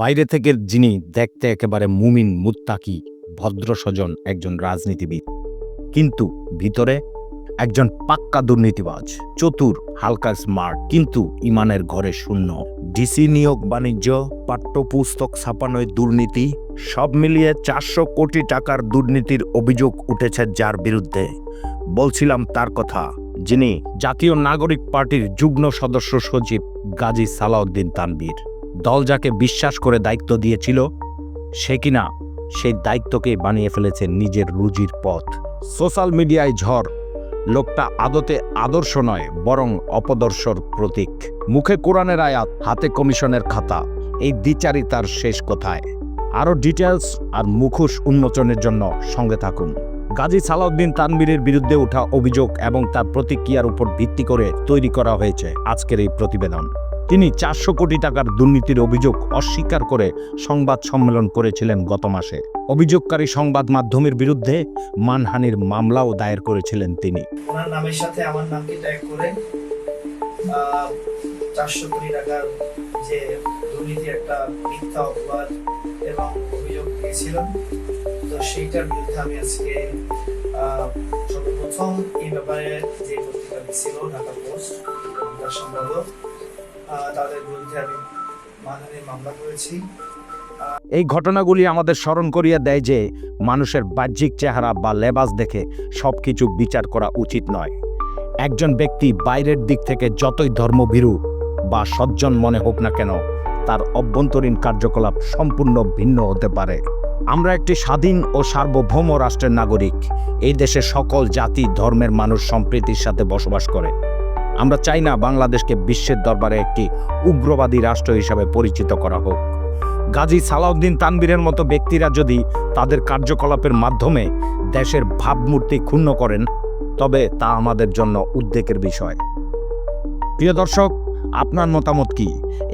বাইরে থেকে যিনি দেখতে একেবারে মুমিন, মুত্তাকি ভদ্র স্বজন একজন রাজনীতিবিদ। কিন্তু ভিতরে একজন পাক্কা দুর্নীতিবাজ, চতুর, হালকা স্মার্ট, কিন্তু ইমানের ঘরে শূন্য। ডিসি নিয়োগ, বাণিজ্য, পাঠ্যপুস্তক ছাপানোয় দুর্নীতি, সব মিলিয়ে চারশো কোটি টাকার দুর্নীতির অভিযোগ উঠেছে যার বিরুদ্ধে। বলছিলাম তার কথা, যিনি জাতীয় নাগরিক পার্টির যুগ্ম সদস্য সচিব গাজী সালাউদ্দিন তানবীর দল যাকে বিশ্বাস করে দায়িত্ব দিয়েছিল, সে কিনা সেই দায়িত্বকে বানিয়ে ফেলেছে নিজের রুজির পথ। সোশ্যাল মিডিয়ায় ঝড়, লোকটা আদতে আদর্শ নয়, বরং অপদর্শর প্রতীক। মুখে কোরআনের আয়াত, হাতে কমিশনের খাতা, এই দ্বিচারিতার শেষ কোথায়? আরও ডিটেলস আর মুখোশ উন্মোচনের জন্য সঙ্গে থাকুন। গাজী সালাউদ্দিন তানবীরের বিরুদ্ধে ওঠা অভিযোগ এবং তার প্রতিক্রিয়ার উপর ভিত্তি করে তৈরি করা হয়েছে আজকের এই প্রতিবেদন। তিনি চারশো কোটি টাকার দুর্নীতির অভিযোগ অস্বীকার করে সংবাদ সম্মেলন করেছিলেন গত মাসে। অভিযোগকারী সংবাদ মাধ্যমের বিরুদ্ধে মানহানির মামলাও দায়ের করেছিলেন তিনি। ওনার নামের সাথে আমার নামকে ট্যাগ করে চারশো কোটি টাকার যে দুর্নীতি একটা মিথ্যা অপবাদ এবং অভিযোগ তো সেইটার বিরুদ্ধে আমি আজকে সর্বপ্রথম এই ব্যাপারে যে পত্রিকা ঢাকা পোস্ট তার তাদের বিরুদ্ধে আমি মানহানির মামলা করেছি। এই ঘটনাগুলি আমাদের স্মরণ করিয়ে দেয় যে মানুষের বাহ্যিক চেহারা বা লেবাস দেখে সবকিছু বিচার করা উচিত নয়। একজন ব্যক্তি বাইরের দিক থেকে যতই ধর্মভীরু বা সজ্জন মনে হোক না কেন, তার অভ্যন্তরীণ কার্যকলাপ সম্পূর্ণ ভিন্ন হতে পারে। আমরা একটি স্বাধীন ও সার্বভৌম রাষ্ট্রের নাগরিক। এই দেশে সকল জাতি, ধর্মের মানুষ সম্প্রীতির সাথে বসবাস করে। আমরা চাই না বাংলাদেশকে বিশ্বের দরবারে একটি উগ্রবাদী রাষ্ট্র হিসাবে পরিচিত করা হোক। গাজী সালাউদ্দিন তানবীরের মতো ব্যক্তিরা যদি তাদের কার্যকলাপের মাধ্যমে দেশের ভাবমূর্তি ক্ষুণ্ণ করেন, তবে তা আমাদের জন্য উদ্বেগের বিষয়। প্রিয় দর্শক, আপনার মতামত কি?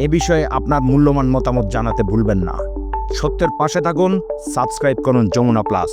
এ বিষয়ে আপনার মূল্যবান মতামত জানাতে ভুলবেন না। সত্যের পাশে থাকুন, সাবস্ক্রাইব করুন যমুনা প্লাস।